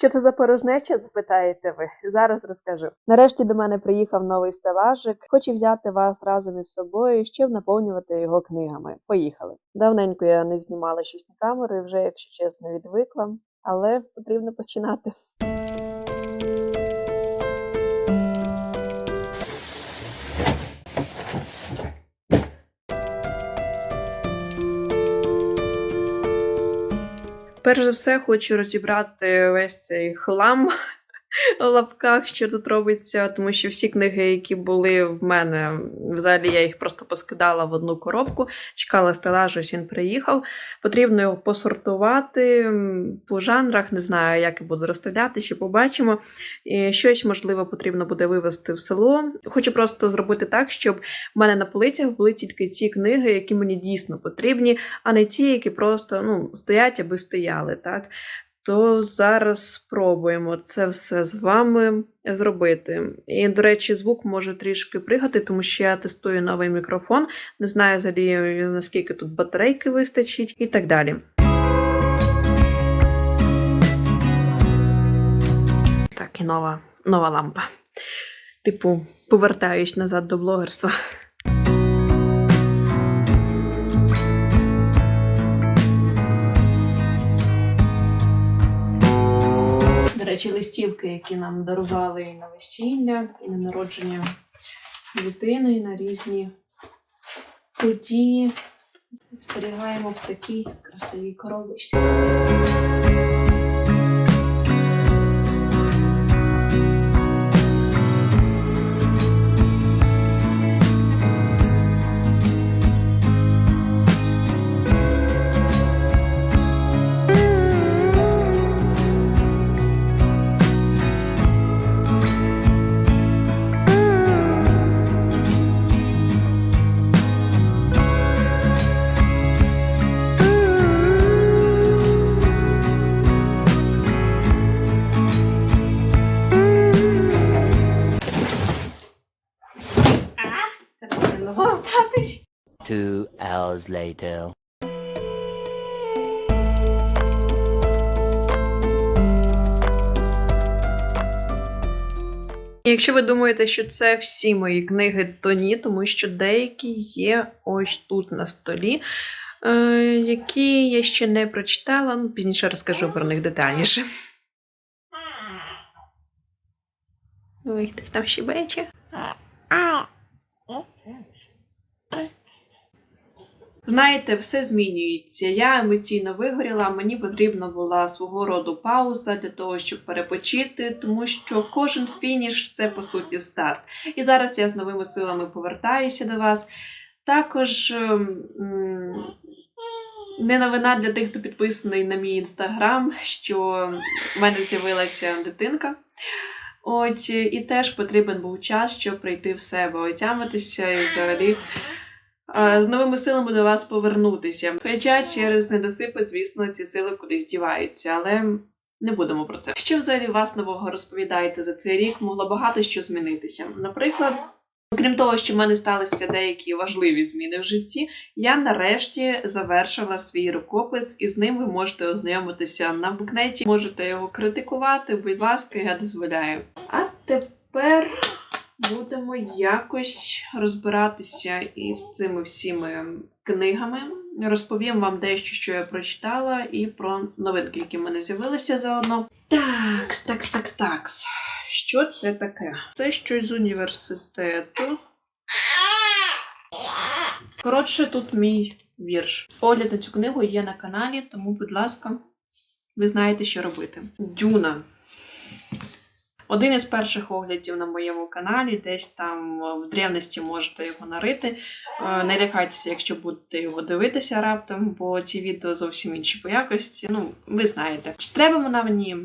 Що це за порожнеча, запитаєте ви? Зараз розкажу. Нарешті до мене приїхав новий стелажик. Хочу взяти вас разом із собою, щоб наповнювати його книгами. Поїхали. Давненько я не знімала щось на камеру, вже, якщо чесно, відвикла, але потрібно починати. Перш за все, хочу розібрати весь цей хлам лапках, що тут робиться, тому що всі книги, які були в мене, взагалі я їх просто поскидала в одну коробку, чекала стелажу, ось він приїхав. Потрібно його посортувати по жанрах, не знаю, як я буду розставляти, ще побачимо. І щось, можливо, потрібно буде вивезти в село. Хочу просто зробити так, щоб в мене на полицях були тільки ті книги, які мені дійсно потрібні, а не ті, які просто ну, стоять аби стояли. Так? То зараз спробуємо це все з вами зробити. І, до речі, звук може трішки пригати, тому що я тестую новий мікрофон. Не знаю взагалі, наскільки тут батарейки вистачить і так далі. Так, і нова, нова лампа. Типу, повертаюсь назад до блогерства. Речі, листівки, які нам дарували і на весілля, і на народження дитини, і на різні події. Зберігаємо в такій красивій коробочці. Later. Якщо ви думаєте, що це всі мої книги, то ні, тому що деякі є ось тут на столі, е, які я ще не прочитала. Ну, пізніше розкажу про них детальніше. Ой, хтось там щебече. Знаєте, все змінюється. Я емоційно вигоріла, мені потрібна була свого роду пауза для того, щоб перепочити, тому що кожен фініш це по суті старт. І зараз я з новими силами повертаюся до вас. Також ем, не новина для тих, хто підписаний на мій інстаграм, що в мене з'явилася дитинка. От, і теж потрібен був час, щоб прийти в себе, отямитися і взагалі з новими силами до вас повернутися. Хоча через недосипи, звісно, ці сили кудись діваються, але не будемо про це. Що взагалі вас нового розповідаєте за цей рік? Могло багато що змінитися. Наприклад, окрім того, що в мене сталися деякі важливі зміни в житті, я нарешті завершила свій рукопис, і з ним ви можете ознайомитися на букнеті. Можете його критикувати, будь ласка, я дозволяю. А тепер будемо якось розбиратися із цими всіми книгами. Розповім вам дещо, що я прочитала, і про новинки, які в мене з'явилися заодно. Такс, такс, такс, такс. Що це таке? Це щось з університету. Коротше, тут мій вірш. Огляд на цю книгу є на каналі, тому, будь ласка, ви знаєте, що робити. Дюна. Один із перших оглядів на моєму каналі, десь там е, в древності можете його нарити. Е, Не лякайтеся, якщо будете його дивитися раптом, бо ці відео зовсім інші по якості. Ну, ви знаєте. Чи треба вона мені?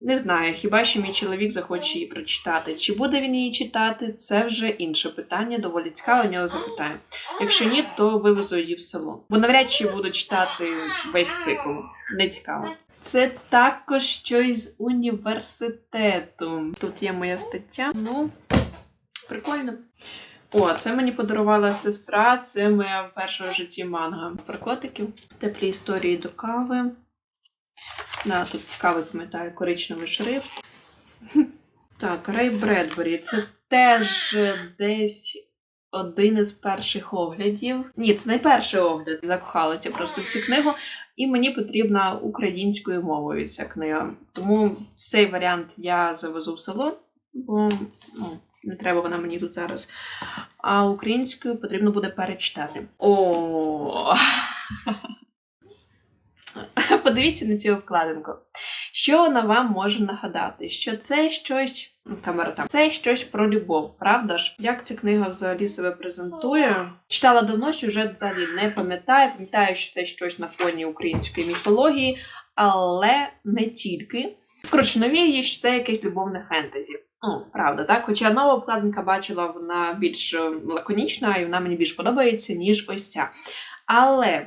Не знаю, хіба що мій чоловік захоче її прочитати. Чи буде він її читати, це вже інше питання, доволі цікаво, у нього запитаю. Якщо ні, то вивезу її в село. Бо навряд чи буду читати весь цикл. Не цікаво. Це також щось з університету. Тут є моя стаття. Ну, прикольно. О, це мені подарувала сестра. Це моя перша в житті манга про котиків. Теплі історії до кави. Да, тут цікавий, пам'ятаю, коричневий шрифт. Так, Рей Бредбері. Це теж десь один із перших оглядів. Ні, це не перший огляд. Закохалася просто в цю книгу, і мені потрібна українською мовою ця книга. Тому цей варіант я завезу в село, бо ну, не треба вона мені тут зараз. А українською потрібно буде перечитати. О! Подивіться на цю обкладинку. Що вона вам може нагадати? Що це щось. ну, Камера там. Це щось про любов, правда ж? Як ця книга взагалі себе презентує? Читала давно, сюжет взагалі не пам'ятаю. Пам'ятаю, що це щось на фоні української міфології, але не тільки. Коротше, навіє, що це якесь любовне фентезі. Ну, правда, так? Хоча нова обкладинка бачила, вона більш е, лаконічна і вона мені більш подобається, ніж ось ця. Але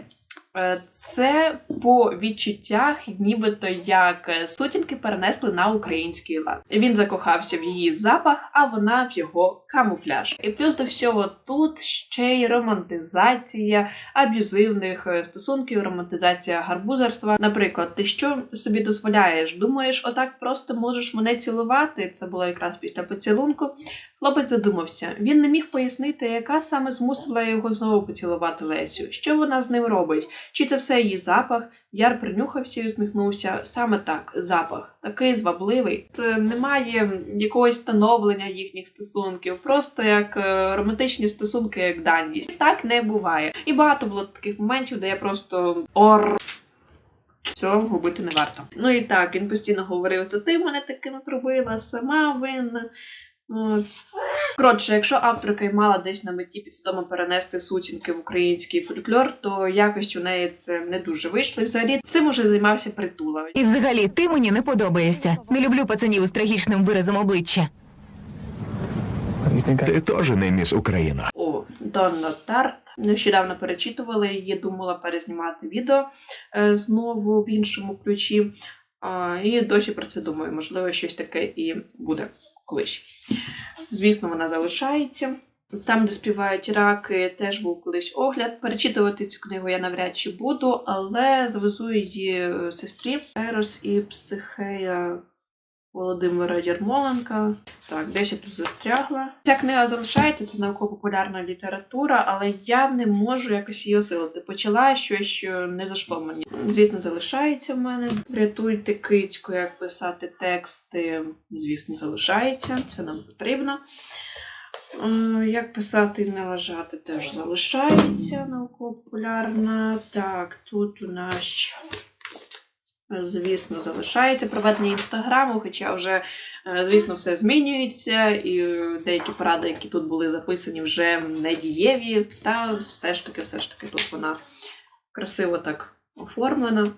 це по відчуттях, нібито як е, сутінки перенесли на український лад. Він закохався в її запах, а вона в його камуфляж. І плюс до всього тут ще й романтизація аб'юзивних е, стосунків, романтизація гарбузерства. Наприклад, ти що собі дозволяєш? Думаєш, отак просто можеш мене цілувати? Це було якраз після поцілунку. Хлопець задумався. Він не міг пояснити, яка саме змусила його знову поцілувати Лесю. Що вона з ним робить? Чи це все її запах? Яр принюхався і усміхнувся. Саме так, запах, такий звабливий. Це немає якогось становлення їхніх стосунків, просто як е, романтичні стосунки, як даність. Так не буває. І багато було таких моментів, де я просто ор. Цього губити не варто. Ну і так, він постійно говорив: це ти мене таки натрубила, сама винна. От. Коротше, якщо авторка й мала десь на меті підсвідомо перенести сутінки в український фольклор, то якось у неї це не дуже вийшло. І взагалі цим уже займався притула. І взагалі ти мені не подобаєшся. Не люблю пацанів з трагічним виразом обличчя. Ти теж не міс Україна. О, Донна Тарт. Нещодавно перечитували її, думала перезнімати відео е, знову в іншому ключі. А, і досі про це думаю. Можливо, щось таке і буде колись. Звісно, вона залишається. Там, де співають раки, теж був колись огляд. Перечитувати цю книгу я навряд чи буду, але завезу її е, сестрі Ерос і Психея Володимира Єрмоленка. Так, десь я тут застрягла. Ця книга залишається, це науково-популярна література, але я не можу якось її осилити. Почала щось, що не зайшло мені. Звісно, залишається в мене. Врятуйте кицьку, як писати тексти. Звісно, залишається. Це нам потрібно. Е, Як писати і не лежати теж залишається науково-популярна. Так, тут у нас, звісно, залишається проведення інстаграму, хоча вже, е, звісно, все змінюється, і деякі поради, які тут були записані, вже не дієві. Та все ж таки, все ж таки, тут вона красиво так оформлена.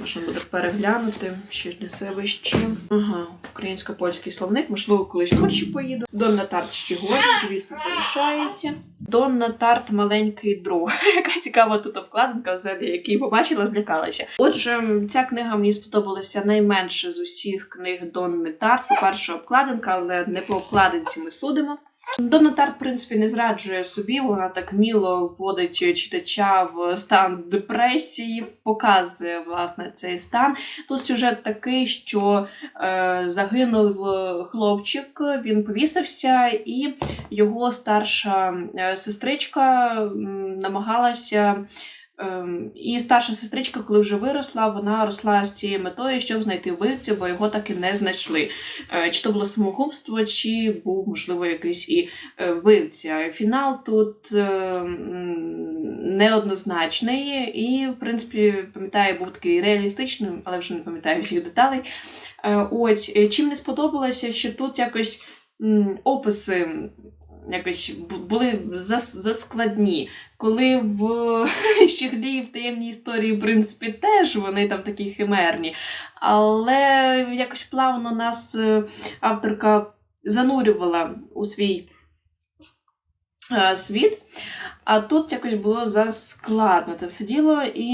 Можна буде переглянути, що несе вище. Ага, українсько-польський словник, можливо, колись в Польщу поїду. Донна Тарт Щегоді, звісно, залишається. Донна Тарт маленький друг. Яка цікава тут обкладинка, взагалі, який побачила, злякалася. Отже, ця книга мені сподобалася найменше з усіх книг Донни Тарт. По-перше, обкладинка, але не по обкладинці ми судимо. Донна Тарт, в принципі, не зраджує собі, вона так міло вводить читача в стан депресії, показує власне цей стан. Тут сюжет такий, що е, загинув хлопчик, він повісився, і його старша е, сестричка намагалася. Ем, І старша сестричка, коли вже виросла, вона росла з цією метою, щоб знайти вбивцю, бо його так і не знайшли. Е, Чи то було самогубство, чи був, можливо, якийсь і е, вбивця. Фінал тут е, неоднозначний, і, в принципі, пам'ятаю, був такий реалістичним, але вже не пам'ятаю всіх деталей. От, чим не сподобалося, що тут якось описи. Якось були заскладні. Коли в Щеглі в таємній історії, в принципі, теж вони там такі химерні. Але якось плавно нас е, авторка занурювала у свій е, світ. А тут якось було заскладно це все діло, і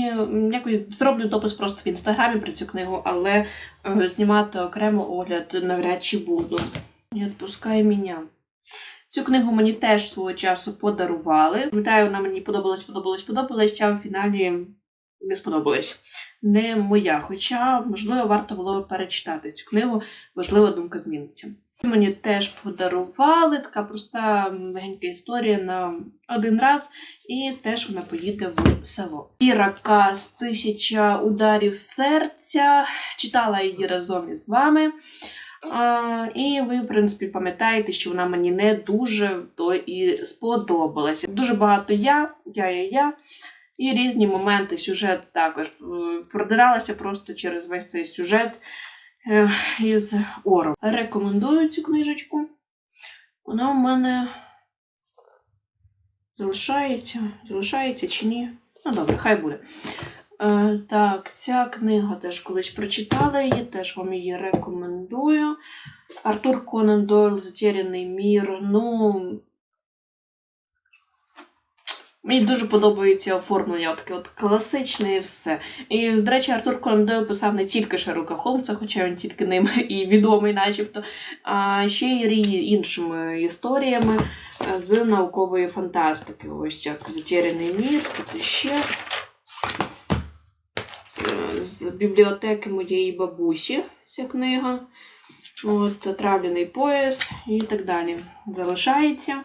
якось зроблю допис просто в інстаграмі про цю книгу, але е, знімати окремо огляд навряд чи буду. Не відпускай мене. Цю книгу мені теж свого часу подарували. Пам'ятаю, вона мені подобалась, подобалась, подобалась, а в фіналі не сподобалось. Не моя. Хоча, можливо, варто було перечитати цю книгу, можливо, думка зміниться. Мені теж подарували така проста легенька історія на один раз, і теж вона поїде в село. Іра Кас тисяча ударів серця. Читала її разом із вами. І ви, в принципі, пам'ятаєте, що вона мені не дуже то і сподобалася. Дуже багато я, я, я, я. І різні моменти сюжет також е, продиралася просто через весь цей сюжет е, із Ором. Рекомендую цю книжечку. Вона у мене залишається, залишається чи ні? Ну добре, хай буде. Е, так, ця книга теж колись прочитала її, теж вам її рекомендую. Артур Конан Дойл Затеряний мір. Ну. Мені дуже подобається оформлення, таке от класичне і все. І, до речі, Артур Конан Дойл писав не тільки Шерлока Холмса, хоча він тільки ним і відомий, начебто, а ще й іншими історіями е, з наукової фантастики. Ось як Затеряний мір, тут ще з, з бібліотеки моєї бабусі ця книга. От, Отравлений пояс і так далі. Залишається.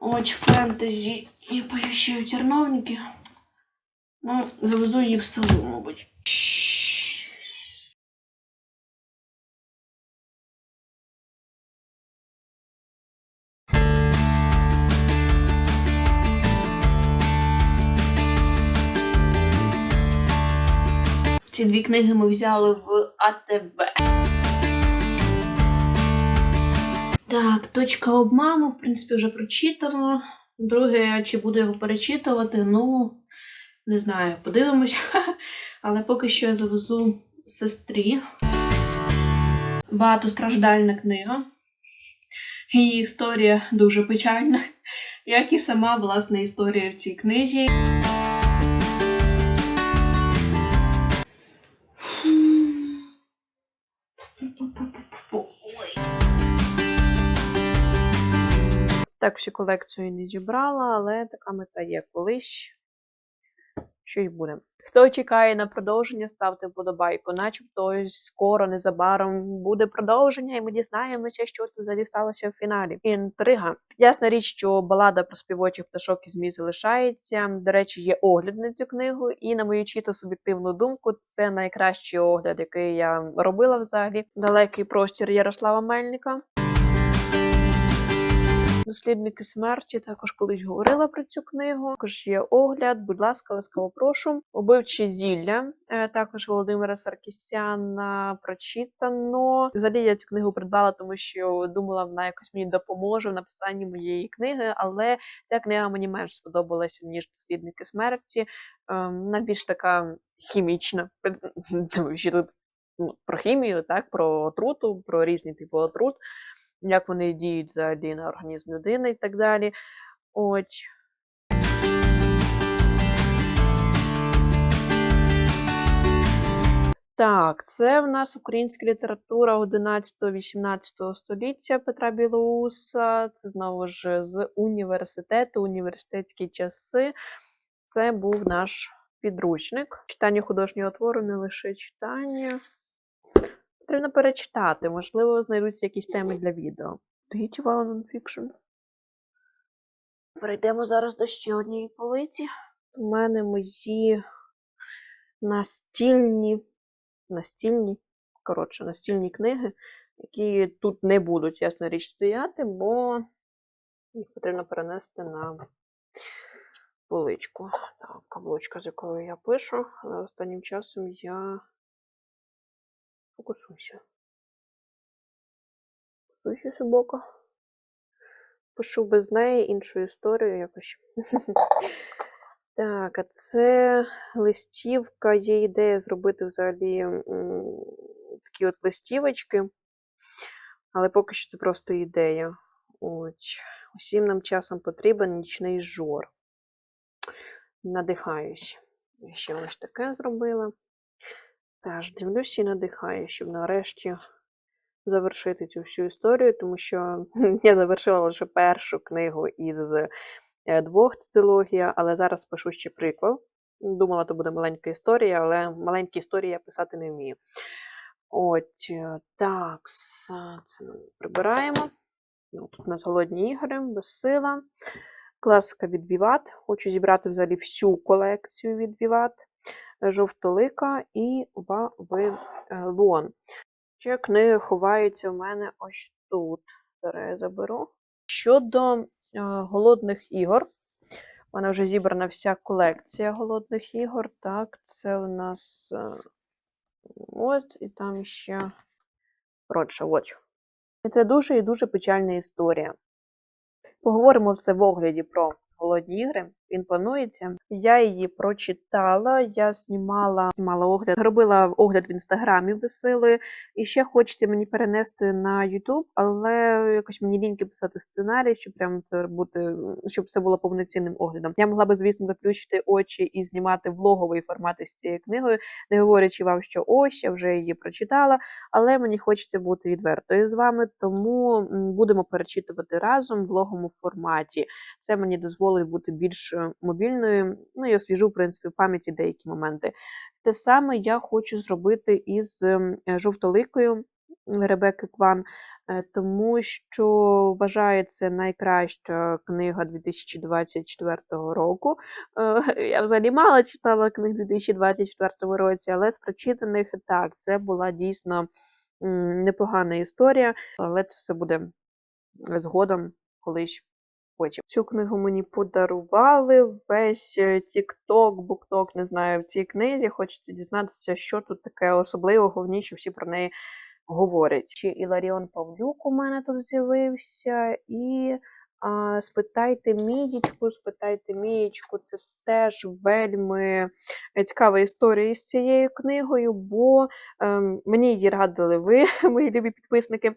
От фентезі і поющі терновники. Ну, завезу її в село, мабуть. Ці дві книги ми взяли в АТБ. Так, точка обману, в принципі, вже прочитано. Друге, чи буду його перечитувати, ну, не знаю, подивимось. Але поки що я завезу сестрі. Багатостраждальна книга. Її історія дуже печальна, як і сама власна історія в цій книзі. Так, всю колекцію не зібрала, але така мета є колись. Щось буде. Хто чекає на продовження, ставте вподобайку. Начебто скоро, незабаром буде продовження, і ми дізнаємося, що взагалі сталося в фіналі. Інтрига. Ясна річ, що балада про співочих пташок і змій залишається. До речі, є огляд на цю книгу, і на мою чисто суб'єктивну думку, це найкращий огляд, який я робила взагалі. Далекий простір Ярослава Мельника. Дослідники смерті також колись говорила про цю книгу. Також є огляд, будь ласка, ласкаво прошу. Убивчі зілля, е, також Володимира Саркісяна прочитано. Взагалі я цю книгу придбала, тому що думала, вона якось мені допоможе в написанні моєї книги, але ця книга мені менш сподобалася, ніж дослідники смерті. Ем, Вона більш така хімічна, ну, про хімію, так, про отруту, про різні типи отрут як вони діють взагалі на організм людини і так далі. От. Так, це в нас українська література 11-18 століття Петра Білоуса. Це знову ж з університету, університетські часи. Це був наш підручник. Читання художнього твору не лише читання. Потрібно перечитати, можливо, знайдуться якісь теми для відео. Гітіва нонфікшн. Перейдемо зараз до ще однієї полиці. У мене мої настільні, настільні, коротше, настільні книги, які тут не будуть, ясна річ, стояти, бо їх потрібно перенести на поличку. Так, каблучка, з якою я пишу, але останнім часом я Фокусуйся. Фокусуйся, собака. Пишу без неї іншу історію якось. Так, а це листівка. Є ідея зробити взагалі такі от листівочки. Але поки що це просто ідея. От. Усім нам часом потрібен нічний жор. Надихаюсь. Я ще ось таке зробила. Теж дивлюся і надихаю, щоб нарешті завершити цю всю історію, тому що я завершила лише першу книгу із е, двох дилогія, але зараз пишу ще приквел. Думала, то буде маленька історія, але маленькі історії я писати не вмію. От, е, так, це ми прибираємо. Ну, Тут у нас голодні ігри, безсила. Класика від Vivat. Хочу зібрати взагалі всю колекцію від Vivat. Жовтолика і Вавилон. Ще книги ховаються в мене ось тут. Зараз я заберу. Щодо е, голодних ігор, у мене вже зібрана вся колекція голодних ігор. Так, це у нас е, от, і там ще коротше, от. І це дуже і дуже печальна історія. Поговоримо все в огляді про голодні ігри. Він планується. Я її прочитала, я знімала, знімала огляд, робила огляд в інстаграмі веселої. І ще хочеться мені перенести на YouTube, але якось мені ліньки писати сценарій, щоб прямо це бути, щоб це було повноцінним оглядом. Я могла би, звісно, заплющити очі і знімати влоговий формат із цією книгою, не говорячи вам, що ось я вже її прочитала, але мені хочеться бути відвертою з вами, тому будемо перечитувати разом в влоговому форматі. Це мені дозволить бути більш мобільною, ну і освіжу, в принципі, в пам'яті деякі моменти. Те саме я хочу зробити із ем, жовтоликою Ребекки Кван, е, тому що вважаю це найкраща книга 2024 року. Е, Я взагалі мало читала книг 2024 році, але з прочитаних так, це була дійсно непогана історія, але це все буде згодом колись. Потім цю книгу мені подарували. Весь TikTok, BookTok, не знаю, в цій книзі. Хочеться дізнатися, що тут таке особливого в ній, що всі про неї говорять. Чи Іларіон Павлюк у мене тут з'явився, і спитайте Мідічку, спитайте Мієчку. Це теж вельми цікава історія із цією книгою, бо ем, мені її радили ви, мої любі підписники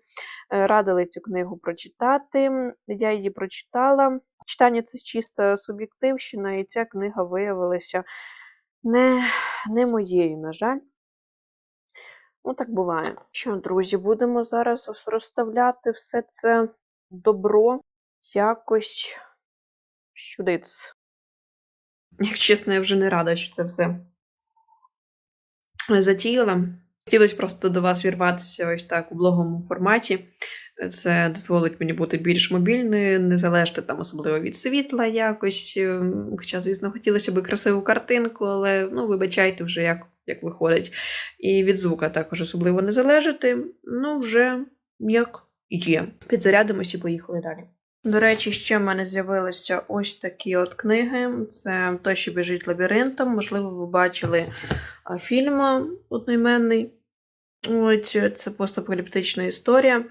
е, радили цю книгу прочитати. Я її прочитала. Читання це чиста суб'єктивщина, і ця книга виявилася не, не моєю, на жаль. Ну, так буває. Що, друзі, будемо зараз розставляти все це добро якось щудиць. Як чесно, я вже не рада, що це все затіяла. Хотілося просто до вас вірватися ось так у блоговому форматі. Це дозволить мені бути більш мобільною, не залежати там особливо від світла якось. Ем, Хоча, звісно, хотілося б красиву картинку, але ну, вибачайте вже, як, як виходить. І від звука також особливо не залежати. Ну, вже як є. Підзарядимось і поїхали далі. До речі, ще в мене з'явилися ось такі от книги. Це той, що біжить лабіринтом. Можливо, ви бачили фільм одноіменний. Ось це постапокаліптична історія.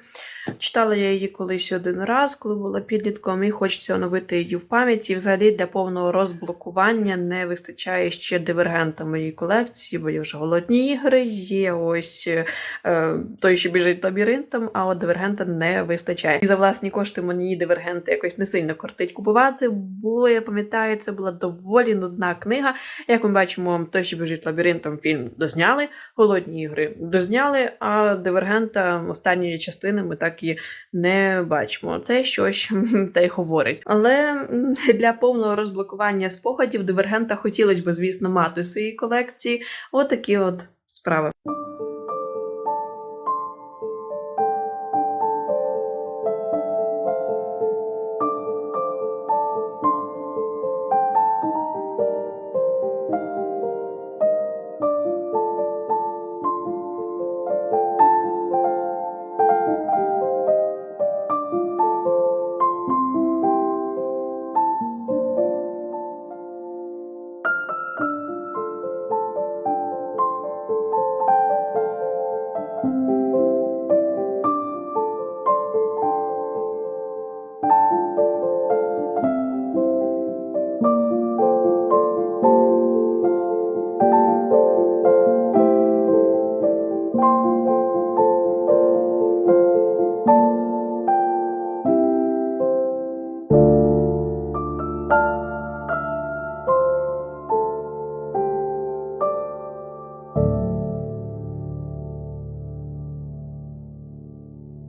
Читала я її колись один раз, коли була підлітком, і хочеться оновити її в пам'яті. Взагалі для повного розблокування не вистачає ще дивергента моїй колекції, бо є вже голодні ігри, є ось е, той, що біжить лабіринтом, а от дивергента не вистачає. І за власні кошти мені дивергенти якось не сильно кортить купувати, бо я пам'ятаю, це була доволі нудна книга. Як ми бачимо, той, що біжить лабіринтом, фільм дозняли, голодні ігри дозняли, а дивергента останньої частини ми так і не бачимо. Це щось та й говорить. Але для повного розблокування спогадів дивергента хотілося б, звісно, мати у своїй колекції. Отакі от справи.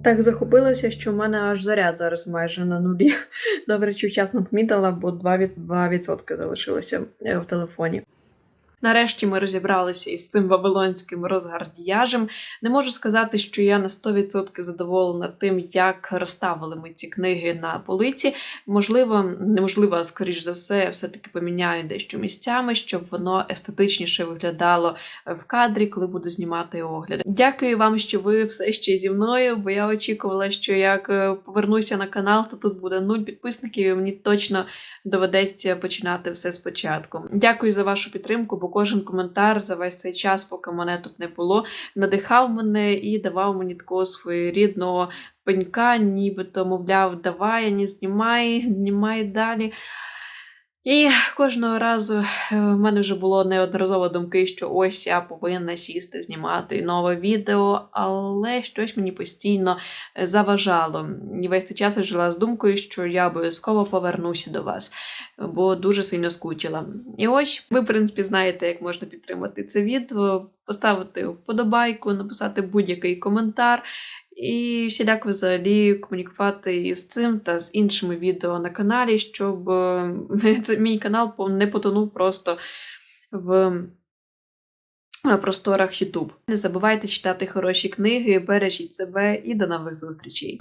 Так захопилася, що в мене аж заряд зараз майже на нулі. Добре, чи вчасно помітила, бо 2%, від... 2% залишилося е, в телефоні. Нарешті ми розібралися із цим вавилонським розгардіяжем. Не можу сказати, що я на 100% задоволена тим, як розставили ми ці книги на полиці. Можливо, неможливо, скоріш за все, я все-таки поміняю дещо місцями, щоб воно естетичніше виглядало в кадрі, коли буду знімати огляди. Дякую вам, що ви все ще зі мною, бо я очікувала, що як е, повернуся на канал, то тут буде нуль підписників, і мені точно доведеться починати все спочатку. Дякую за вашу підтримку, бо кожен коментар за весь цей час, поки мене тут не було, надихав мене і давав мені такого своєрідного пенька, нібито мовляв, давай, не знімай, знімай далі. І кожного разу е, в мене вже було неодноразово думки, що ось я повинна сісти, знімати нове відео, але щось мені постійно е, заважало. І весь цей час я жила з думкою, що я обов'язково повернуся до вас, бо дуже сильно скучила. І ось ви, в принципі, знаєте, як можна підтримати це відео, поставити вподобайку, написати будь-який коментар. І всіляк взагалі комунікувати із цим та з іншими відео на каналі, щоб е, мій канал не потонув просто в е, просторах YouTube. Не забувайте читати хороші книги, бережіть себе і до нових зустрічей.